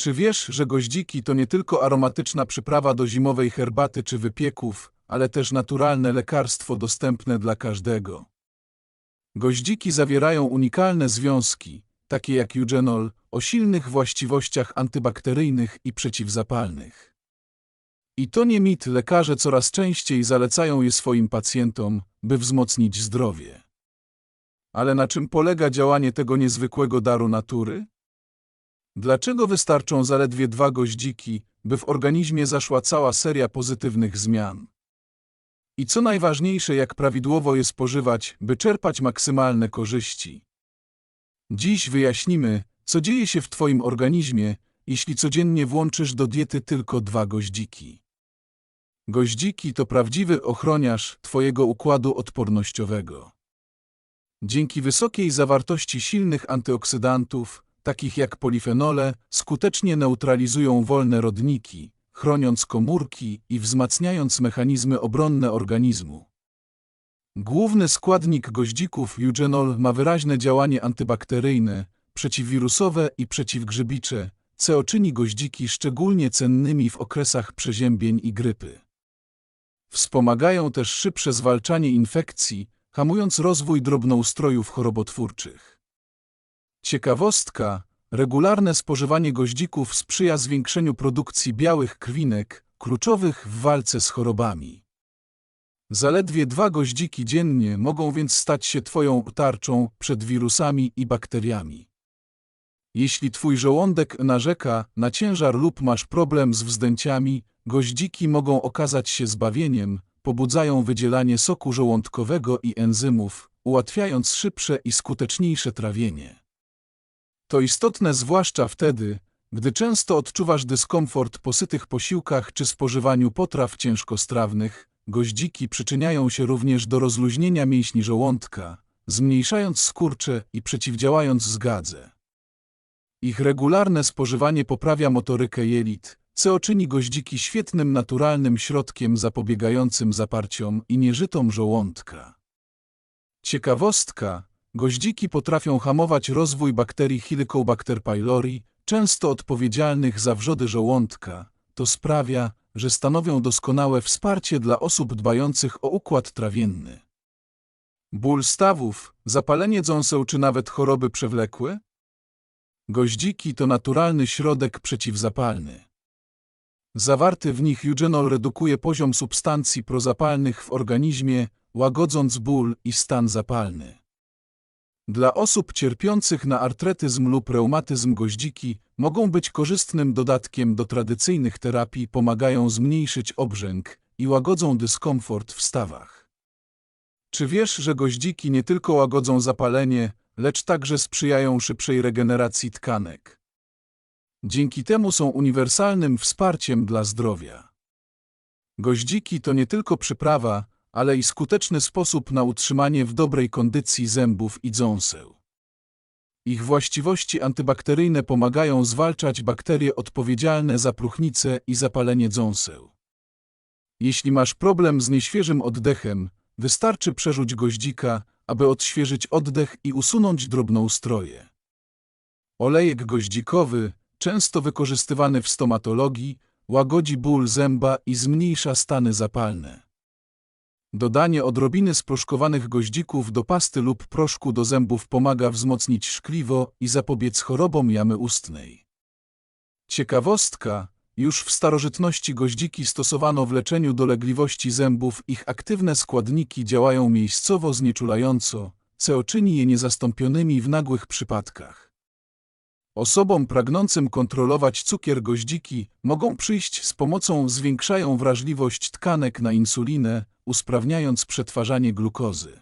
Czy wiesz, że goździki to nie tylko aromatyczna przyprawa do zimowej herbaty czy wypieków, ale też naturalne lekarstwo dostępne dla każdego? Goździki zawierają unikalne związki, takie jak eugenol, o silnych właściwościach antybakteryjnych i przeciwzapalnych. I to nie mit, lekarze coraz częściej zalecają je swoim pacjentom, by wzmocnić zdrowie. Ale na czym polega działanie tego niezwykłego daru natury? Dlaczego wystarczą zaledwie dwa goździki, by w organizmie zaszła cała seria pozytywnych zmian? I co najważniejsze, jak prawidłowo je spożywać, by czerpać maksymalne korzyści? Dziś wyjaśnimy, co dzieje się w Twoim organizmie, jeśli codziennie włączysz do diety tylko dwa goździki. Goździki to prawdziwy ochroniarz Twojego układu odpornościowego. Dzięki wysokiej zawartości silnych antyoksydantów, takich jak polifenole, skutecznie neutralizują wolne rodniki, chroniąc komórki i wzmacniając mechanizmy obronne organizmu. Główny składnik goździków eugenol ma wyraźne działanie antybakteryjne, przeciwwirusowe i przeciwgrzybicze, co czyni goździki szczególnie cennymi w okresach przeziębień i grypy. Wspomagają też szybsze zwalczanie infekcji, hamując rozwój drobnoustrojów chorobotwórczych. Ciekawostka, regularne spożywanie goździków sprzyja zwiększeniu produkcji białych krwinek, kluczowych w walce z chorobami. Zaledwie dwa goździki dziennie mogą więc stać się Twoją tarczą przed wirusami i bakteriami. Jeśli Twój żołądek narzeka na ciężar lub masz problem z wzdęciami, goździki mogą okazać się zbawieniem, pobudzają wydzielanie soku żołądkowego i enzymów, ułatwiając szybsze i skuteczniejsze trawienie. To istotne zwłaszcza wtedy, gdy często odczuwasz dyskomfort po sytych posiłkach czy spożywaniu potraw ciężkostrawnych, goździki przyczyniają się również do rozluźnienia mięśni żołądka, zmniejszając skurcze i przeciwdziałając zgadze. Ich regularne spożywanie poprawia motorykę jelit, co czyni goździki świetnym naturalnym środkiem zapobiegającym zaparciom i nieżytom żołądka. Ciekawostka, goździki potrafią hamować rozwój bakterii Helicobacter pylori, często odpowiedzialnych za wrzody żołądka. To sprawia, że stanowią doskonałe wsparcie dla osób dbających o układ trawienny. Ból stawów, zapalenie dząseł czy nawet choroby przewlekłe? Goździki to naturalny środek przeciwzapalny. Zawarty w nich eugenol redukuje poziom substancji prozapalnych w organizmie, łagodząc ból i stan zapalny. Dla osób cierpiących na artretyzm lub reumatyzm goździki mogą być korzystnym dodatkiem do tradycyjnych terapii, pomagają zmniejszyć obrzęk i łagodzą dyskomfort w stawach. Czy wiesz, że goździki nie tylko łagodzą zapalenie, lecz także sprzyjają szybszej regeneracji tkanek? Dzięki temu są uniwersalnym wsparciem dla zdrowia. Goździki to nie tylko przyprawa, ale i skuteczny sposób na utrzymanie w dobrej kondycji zębów i dząseł. Ich właściwości antybakteryjne pomagają zwalczać bakterie odpowiedzialne za próchnicę i zapalenie dząseł. Jeśli masz problem z nieświeżym oddechem, wystarczy przerzuć goździka, aby odświeżyć oddech i usunąć drobnoustroje. Olejek goździkowy, często wykorzystywany w stomatologii, łagodzi ból zęba i zmniejsza stany zapalne. Dodanie odrobiny sproszkowanych goździków do pasty lub proszku do zębów pomaga wzmocnić szkliwo i zapobiec chorobom jamy ustnej. Ciekawostka, już w starożytności goździki stosowano w leczeniu dolegliwości zębów, ich aktywne składniki działają miejscowo znieczulająco, co czyni je niezastąpionymi w nagłych przypadkach. Osobom pragnącym kontrolować cukier goździki mogą przyjść z pomocą zwiększają wrażliwość tkanek na insulinę, usprawniając przetwarzanie glukozy.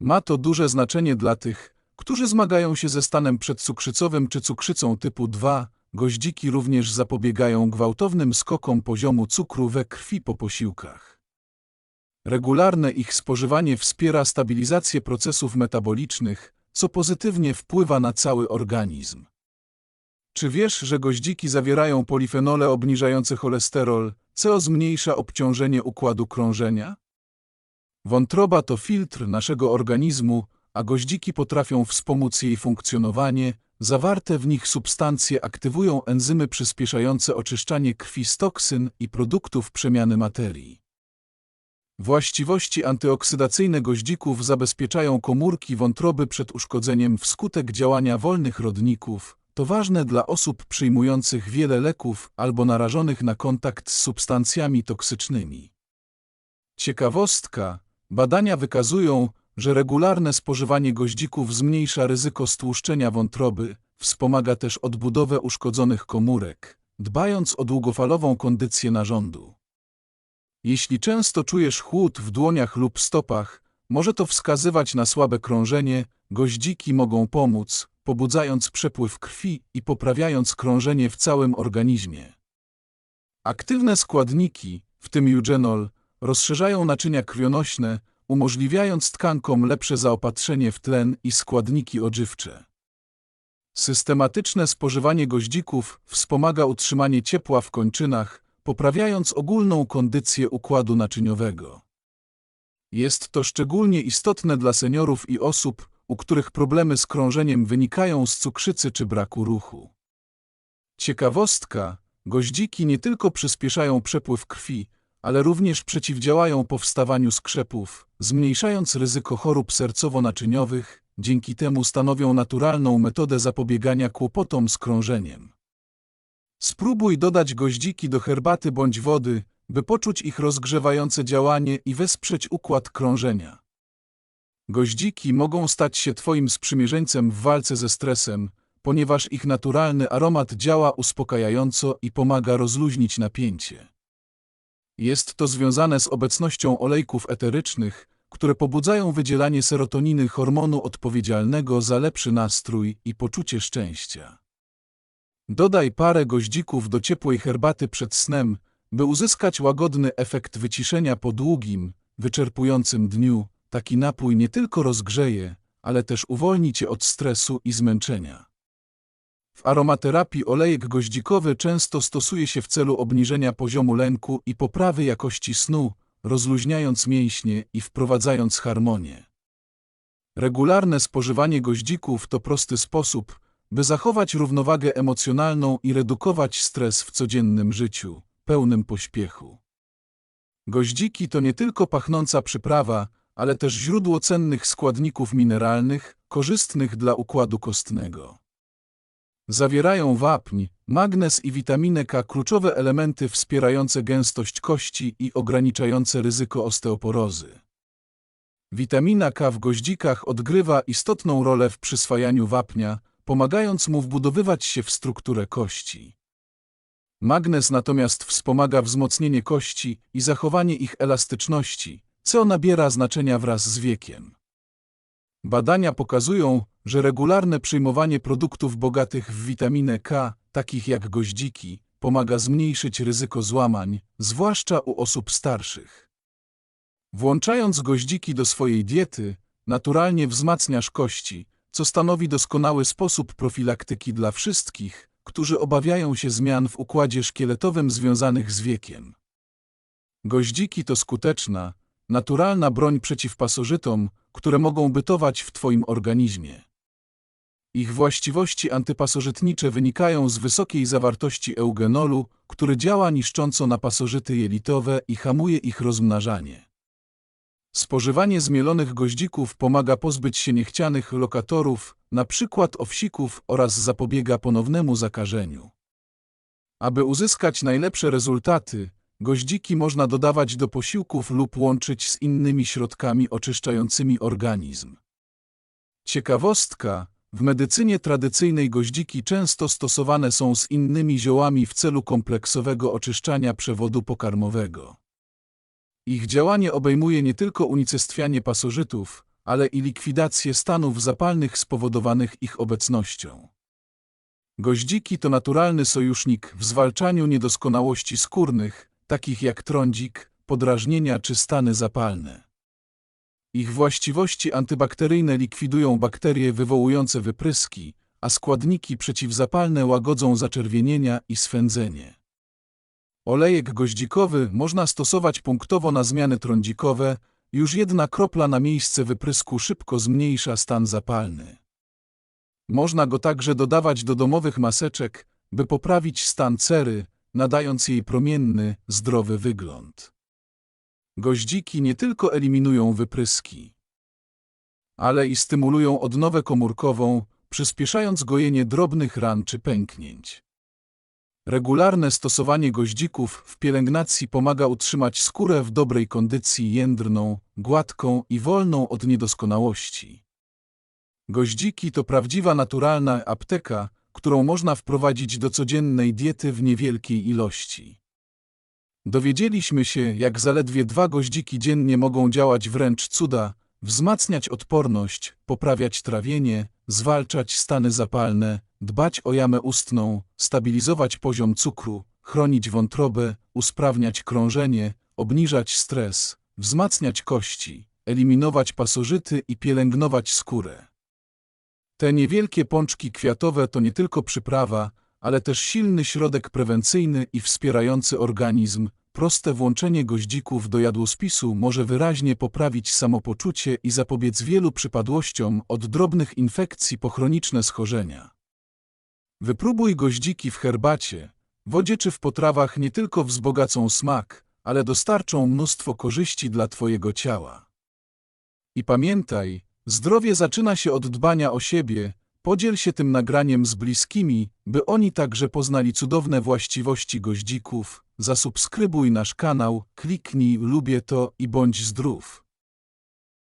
Ma to duże znaczenie dla tych, którzy zmagają się ze stanem przedcukrzycowym czy cukrzycą typu 2. Goździki również zapobiegają gwałtownym skokom poziomu cukru we krwi po posiłkach. Regularne ich spożywanie wspiera stabilizację procesów metabolicznych, co pozytywnie wpływa na cały organizm. Czy wiesz, że goździki zawierają polifenole obniżające cholesterol, co zmniejsza obciążenie układu krążenia? Wątroba to filtr naszego organizmu, a goździki potrafią wspomóc jej funkcjonowanie, zawarte w nich substancje aktywują enzymy przyspieszające oczyszczanie krwi z toksyn i produktów przemiany materii. Właściwości antyoksydacyjne goździków zabezpieczają komórki wątroby przed uszkodzeniem wskutek działania wolnych rodników. To ważne dla osób przyjmujących wiele leków albo narażonych na kontakt z substancjami toksycznymi. Ciekawostka. Badania wykazują, że regularne spożywanie goździków zmniejsza ryzyko stłuszczenia wątroby, wspomaga też odbudowę uszkodzonych komórek, dbając o długofalową kondycję narządu. Jeśli często czujesz chłód w dłoniach lub stopach, może to wskazywać na słabe krążenie, goździki mogą pomóc, pobudzając przepływ krwi i poprawiając krążenie w całym organizmie. Aktywne składniki, w tym eugenol, rozszerzają naczynia krwionośne, umożliwiając tkankom lepsze zaopatrzenie w tlen i składniki odżywcze. Systematyczne spożywanie goździków wspomaga utrzymanie ciepła w kończynach, poprawiając ogólną kondycję układu naczyniowego. Jest to szczególnie istotne dla seniorów i osób, u których problemy z krążeniem wynikają z cukrzycy czy braku ruchu. Ciekawostka, goździki nie tylko przyspieszają przepływ krwi, ale również przeciwdziałają powstawaniu skrzepów, zmniejszając ryzyko chorób sercowo-naczyniowych, dzięki temu stanowią naturalną metodę zapobiegania kłopotom z krążeniem. Spróbuj dodać goździki do herbaty bądź wody, by poczuć ich rozgrzewające działanie i wesprzeć układ krążenia. Goździki mogą stać się Twoim sprzymierzeńcem w walce ze stresem, ponieważ ich naturalny aromat działa uspokajająco i pomaga rozluźnić napięcie. Jest to związane z obecnością olejków eterycznych, które pobudzają wydzielanie serotoniny hormonu odpowiedzialnego za lepszy nastrój i poczucie szczęścia. Dodaj parę goździków do ciepłej herbaty przed snem, by uzyskać łagodny efekt wyciszenia po długim, wyczerpującym dniu. Taki napój nie tylko rozgrzeje, ale też uwolni cię od stresu i zmęczenia. W aromaterapii olejek goździkowy często stosuje się w celu obniżenia poziomu lęku i poprawy jakości snu, rozluźniając mięśnie i wprowadzając harmonię. Regularne spożywanie goździków to prosty sposób, by zachować równowagę emocjonalną i redukować stres w codziennym życiu, pełnym pośpiechu. Goździki to nie tylko pachnąca przyprawa, ale też źródło cennych składników mineralnych, korzystnych dla układu kostnego. Zawierają wapń, magnez i witaminę K, kluczowe elementy wspierające gęstość kości i ograniczające ryzyko osteoporozy. Witamina K w goździkach odgrywa istotną rolę w przyswajaniu wapnia, pomagając mu wbudowywać się w strukturę kości. Magnez natomiast wspomaga wzmocnienie kości i zachowanie ich elastyczności, co nabiera znaczenia wraz z wiekiem. Badania pokazują, że regularne przyjmowanie produktów bogatych w witaminę K, takich jak goździki, pomaga zmniejszyć ryzyko złamań, zwłaszcza u osób starszych. Włączając goździki do swojej diety, naturalnie wzmacniasz kości, co stanowi doskonały sposób profilaktyki dla wszystkich, którzy obawiają się zmian w układzie szkieletowym związanych z wiekiem. Goździki to skuteczna, naturalna broń przeciw pasożytom, które mogą bytować w Twoim organizmie. Ich właściwości antypasożytnicze wynikają z wysokiej zawartości eugenolu, który działa niszcząco na pasożyty jelitowe i hamuje ich rozmnażanie. Spożywanie zmielonych goździków pomaga pozbyć się niechcianych lokatorów, np. owsików oraz zapobiega ponownemu zakażeniu. Aby uzyskać najlepsze rezultaty, goździki można dodawać do posiłków lub łączyć z innymi środkami oczyszczającymi organizm. Ciekawostka, w medycynie tradycyjnej goździki często stosowane są z innymi ziołami w celu kompleksowego oczyszczania przewodu pokarmowego. Ich działanie obejmuje nie tylko unicestwianie pasożytów, ale i likwidację stanów zapalnych spowodowanych ich obecnością. Goździki to naturalny sojusznik w zwalczaniu niedoskonałości skórnych, takich jak trądzik, podrażnienia czy stany zapalne. Ich właściwości antybakteryjne likwidują bakterie wywołujące wypryski, a składniki przeciwzapalne łagodzą zaczerwienienia i swędzenie. Olejek goździkowy można stosować punktowo na zmiany trądzikowe, już jedna kropla na miejsce wyprysku szybko zmniejsza stan zapalny. Można go także dodawać do domowych maseczek, by poprawić stan cery, nadając jej promienny, zdrowy wygląd. Goździki nie tylko eliminują wypryski, ale i stymulują odnowę komórkową, przyspieszając gojenie drobnych ran czy pęknięć. Regularne stosowanie goździków w pielęgnacji pomaga utrzymać skórę w dobrej kondycji jędrną, gładką i wolną od niedoskonałości. Goździki to prawdziwa naturalna apteka, którą można wprowadzić do codziennej diety w niewielkiej ilości. Dowiedzieliśmy się, jak zaledwie dwa goździki dziennie mogą działać wręcz cuda, wzmacniać odporność, poprawiać trawienie, zwalczać stany zapalne, dbać o jamę ustną, stabilizować poziom cukru, chronić wątrobę, usprawniać krążenie, obniżać stres, wzmacniać kości, eliminować pasożyty i pielęgnować skórę. Te niewielkie pączki kwiatowe to nie tylko przyprawa, ale też silny środek prewencyjny i wspierający organizm. Proste włączenie goździków do jadłospisu może wyraźnie poprawić samopoczucie i zapobiec wielu przypadłościom od drobnych infekcji po chroniczne schorzenia. Wypróbuj goździki w herbacie, wodzie czy w potrawach nie tylko wzbogacą smak, ale dostarczą mnóstwo korzyści dla Twojego ciała. I pamiętaj, zdrowie zaczyna się od dbania o siebie, podziel się tym nagraniem z bliskimi, by oni także poznali cudowne właściwości goździków, zasubskrybuj nasz kanał, kliknij lubię to i bądź zdrów.